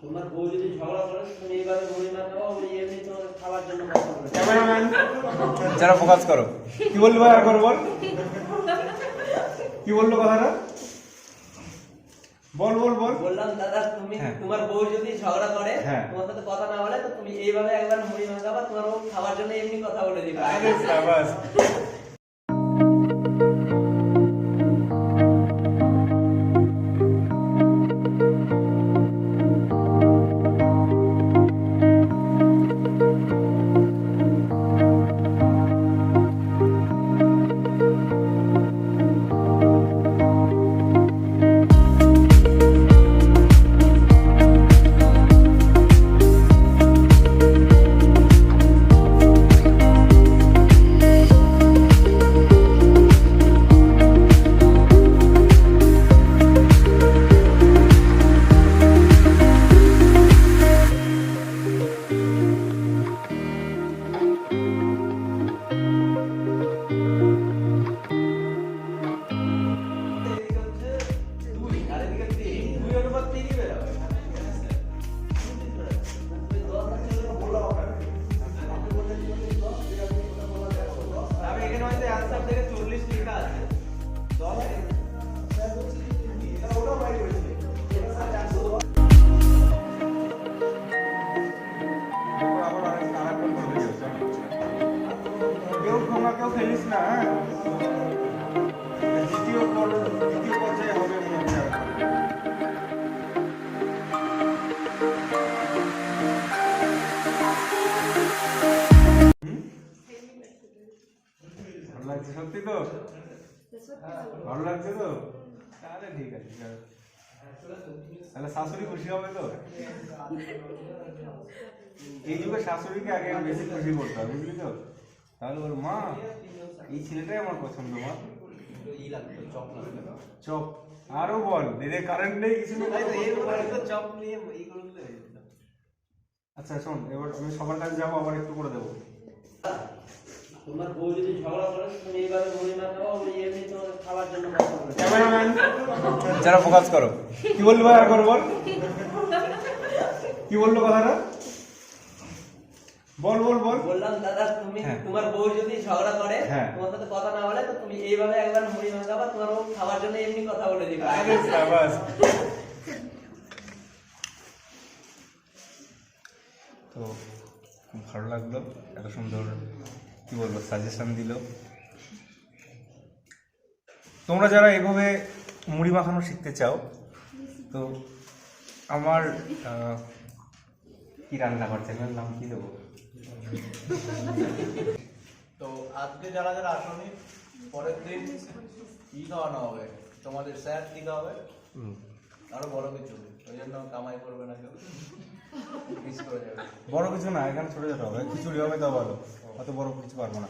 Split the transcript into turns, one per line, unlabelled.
তোমার বউ যদি ঝগড়া করে তুমি এইভাবে মুড়ি মাখাও ওই এমনি তোমার খাবার জন্য বলে।
ক্যামেরাম্যান যারা ফোকাস করো। কি বললি ভাই আর করো বল? কি বলল কথাটা বল বল বল।
বললাম দাদা তুমি
হ্যাঁ।
তোমার বউ যদি ঝগড়া করে
হ্যাঁ।
তোমার সাথে কথা না বলে তো তুমি এইভাবে একবার মুড়ি মাখাবা তোমার বউ খাবার জন্য এমনি কথা বলে দিবে।
ভালো লাগছে তো? ভালো ঠিক আছে। তাহলে শাশুড়ি খুশি হবে তো? এই যুগে শাশুড়িকে আগে বেশি খুশি করতে হবে, বুঝলি তো? তাহলে ওর মা এই ছেলেটাই আমার পছন্দ মা।
চপ।
চপ আরও বল দিদি কারেন্ট নেই কিছু
চপ নিয়ে দিলে।
আচ্ছা শোন এবার আমি সবার কাছে যাব আবার একটু করে দেবো।
তোমার বউ যদি ঝগড়া করে তুমি এইভাবে মুড়ি মাখাও ওই এমনি তোমার খাবার জন্য
ক্যামেরাম্যান যারা ফোকাস করো। কি বলল ভাই আর করো বল। কি বলল কথাটা বল বল বল
বললাম দাদা তুমি
হ্যাঁ।
তোমার বউ যদি ঝগড়া করে
হ্যাঁ।
তোমার সাথে কথা না বলে তো তুমি এইভাবে একবার মুড়ি তোমার বউ খাবার জন্য এমনি কথা বলে দিবে
আরে সাবাস তো ভালো লাগল এত সুন্দর কি বলব সাজেশন দিল তোমরা যারা এভাবে মুড়ি মাখানো শিখতে চাও তো আমার আহ, রান্না করছে? চ্যানেলের নাম কি দেবো?
তো আজকে যারা যারা আসনি পরের দিন কি খাওয়ানো হবে? তোমাদের স্যার কি খাওয়াবে? আরও বড় কিছু। ওই জন্য কামাই করবে না কেউ। মিস করে যাবে।
বড় কিছু না এখানে ছোট ছোট হবে। খিচুড়ি হবে তো ভালো অত বড় কিছু পারব না।